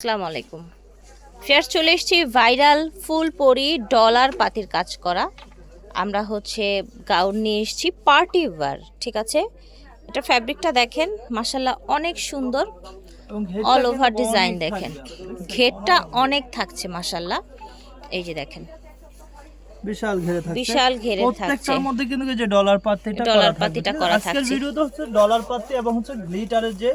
আসসালামু আলাইকুম। ফেয়ার চলে এসেছি ভাইরাল ফুল পরি ডলার পাতির কাজ করা। আমরা হচ্ছে গাউন নিয়ে এসেছি পার্টি ওয়ার ঠিক আছে? এটা ফ্যাব্রিকটা দেখেন মাসাল্লাহ অনেক সুন্দর। অল ওভার ডিজাইন দেখেন। ঘেরটা অনেক থাকছে মাসাল্লাহ এই যে দেখেন। বিশাল ঘেরে থাকছে। বিশাল ঘেরে থাকছে। প্রত্যেকটার মধ্যে কিন্তু যে ডলার পাত্তিটা ডলার করা পাত্তিটা আজকের ভিডিওতে হচ্ছে ডলার পাত্তি এবং হচ্ছে গ্লিটারের যে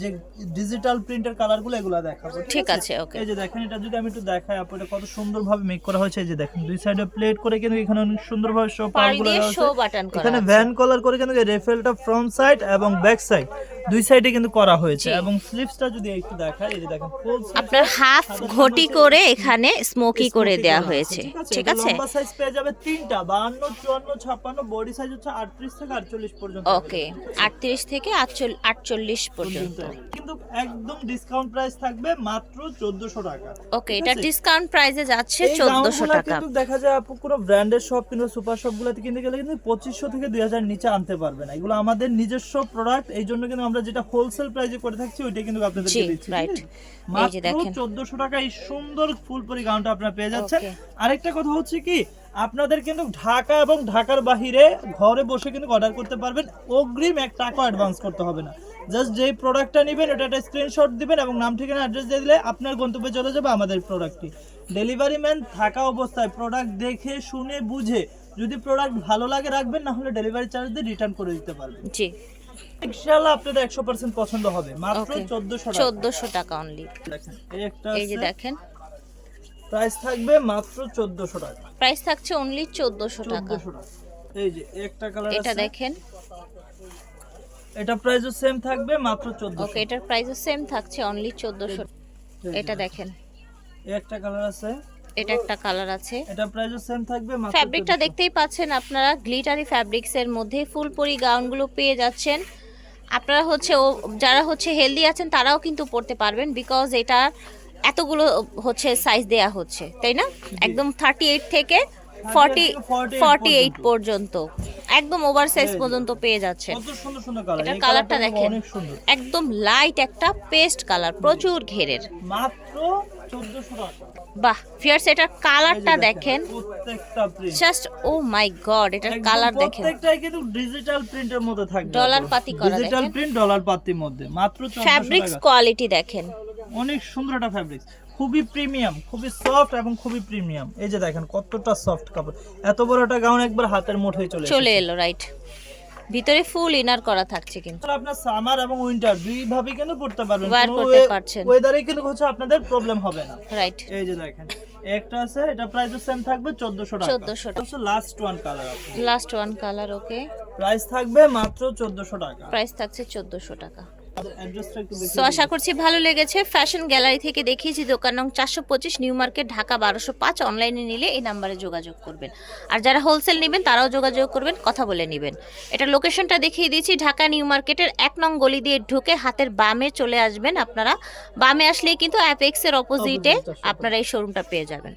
যে ডিজিটাল প্রিন্টের কালারগুলো এগুলো দেখাবো ঠিক আছে, okay. এই যে দেখেন এটা যদি আমি একটু দেখাই আপু এটা কত সুন্দরভাবে মেক করা হয়েছে। এই যে দেখেন দুই সাইডে প্লেট করে কিন্তু এখানে অনেক সুন্দরভাবে শো পারগুলো দেওয়া আছে এখানে ভ্যান কলার করে কিন্তু রেফেলটা ফ্রন্ট সাইড এবং ব্যাক সাইড দুই সাইডে কিন্তু করা হয়েছে এবং স্লিভসটা যদি একটু দেখাই এই যে দেখেন ফুল আপনার হাফ ঘটি করে এখানে স্মোকি করে দেয়া হয়েছে। ঠিক আছে? লম্বা সাইজ পেয়ে যাবে তিনটা বাহান্ন চুয়ান্ন ছাপ্পান্ন বডি সাইজ হচ্ছে আটত্রিশ থেকে আটচল্লিশ পর্যন্ত ওকে আটত্রিশ থেকে আটচল- আটচল্লিশ পর্যন্ত। কিন্তু একদম ডিসকাউন্ট প্রাইস থাকবে মাত্র চোদ্দশো টাকা। ওকে এটা ডিসকাউন্ট প্রাইসে যাচ্ছে এই চোদ্দশো গাউনগুলা টাকা। কিন্তু দেখা যায় আপু কোনো ব্র্যান্ডের শপ কিংবা সুপার শপ গুলাতে কিনতে গেলে কিন্তু পঁচিশশো থেকে দুই হাজার নিচে আনতে পারবে না। এগুলো আমাদের নিজস্ব প্রোডাক্ট এই জন্য কিন্তু আমরা যেটা হোলসেল প্রাইসে করে থাকছি ওইটা কিন্তু আপনাদেরকে জি, দিচ্ছি মাত্র দেখেন। চোদ্দশো টাকা এই সুন্দর ফুলপরি গাউনটা আপনারা পেয়ে যাচ্ছেন. আরেকটা কথা হচ্ছে কি আপনাদের কিন্তু ঢাকা এবং ঢাকার বাহিরে ঘরে বসে কিন্তু অর্ডার করতে পারবেন। অগ্রিম এক টাকা অ্যাডভান্স করতে হবে না। জাস্ট যেই প্রোডাক্টটা নেবেন ওটা একটা স্ক্রিনশট দিবেন এবং নাম ঠিকানা অ্যাড্রেস দিয়ে দিলে আপনার গন্তব্যে চলে যাবে আমাদের প্রোডাক্টটি ডেলিভারি ম্যান থাকা অবস্থায় প্রোডাক্ট দেখে শুনে বুঝে যদি প্রোডাক্ট ভালো লাগে রাখবেন না হলে ডেলিভারি চার্জ দিয়ে রিটার্ন করে দিতে পারবেন। জি। ইনশাআল্লাহ আপনাদের একশো পার্সেন্ট পছন্দ হবে। মাত্র Okay. চোদ্দশো চোদ্দশো টাকা অনলি দেখেন এই একটা এই যে দেখেন। প্রাইস থাকবে মাত্র চোদ্দশো টাকা। প্রাইস থাকছে অনলি চোদ্দশো টাকা। এই যে একটা কালার এটা দেখেন। এটা প্রাইসও সেম থাকবে মাত্র চোদ্দশো ওকে এটার প্রাইসও সেম থাকছে অনলি চোদ্দশো এটা দেখেন। একটা কালার আছে। এটা একটা কালার আছে। এটা প্রাইসও সেম থাকবে ফ্যাব্রিকটা দেখতেই পাচ্ছেন আপনারা গ্লিটারি ফ্যাব্রিক্স এর মধ্যে ফুলপরি গাউনগুলো পেয়ে যাচ্ছেন। আপনারা হচ্ছে ও যারা হচ্ছে হেলদি আছেন তারাও কিন্তু পড়তে পারবেন বিকজ এটা এতগুলো হচ্ছে সাইজ দেয়া হচ্ছে তাই না? একদম থার্টি এইট থেকে ফর্টি ফর্টি এইট পর্যন্ত। একদম ওভার সাইজ পর্যন্ত পেয়ে যাচ্ছে এটার কালারটা দেখেন। একদম লাইট একটা পেস্ট কালার প্রচুর ঘেরের। মাত্র বাহ ফিয়ার্স এটার কালারটা দেখেন জাস্ট ও মাই গড এটার কালার দেখেন। প্রত্যেকটাই কিন্তু ডিজিটাল প্রিন্টের মধ্যে থাকবে ডলার পাতি করা ডিজিটাল প্রিন্ট ডলার পাতির মধ্যে। মাত্র 1400 ফ্যাব্রিক্স কোয়ালিটি দেখেন। অনেক সুন্দর একটা ফ্যাব্রিক খুবই প্রিমিয়াম খুবই সফট এবং খুবই প্রিমিয়াম। এই যে দেখেন কতটা সফট কাপড়। এত বড় একটা গাউন একবার হাতের মুঠোয় চলে চলে এলো রাইট ভিতরে ফুল ইনার করা থাকছে কিন্তু। আপনার সামার এবং উইন্টার দুই ভাবে কিন্তু পড়তে পারবেন। Wear করতে পারছেন। ওয়েদারে কিন্তু হচ্ছে আপনাদের প্রবলেম হবে না। রাইট এই যে দেখেন একটা আছে এটা প্রাইস সেম থাকবে 1400 টাকা। 1400 টাকা। Last one colour last one colour okay price থাকবে মাত্র 1400 টাকা। প্রাইস থাকছে চোদ্দশো টাকা। সো আশা করছি ভালো লেগেছে। ফ্যাশন গ্যালারি থেকে দেখিয়েছি দোকান নং চারশো পঁচিশ নিউ মার্কেট ঢাকা বারোশো পাঁচ। অনলাইনে নিলে এই নাম্বারে যোগাযোগ করবেন। আর যারা হোলসেল নেবেন তারাও যোগাযোগ করবেন কথা বলে নেবেন। এটা লোকেশনটা দেখিয়ে দিয়েছি ঢাকা নিউ মার্কেটের এক নং গলি দিয়ে ঢুকে হাতের বামে চলে আসবেন আপনারা। বামে আসলেই কিন্তু অ্যাপেক্সের অপোজিটে আপনারা এই শোরুমটা পেয়ে যাবেন।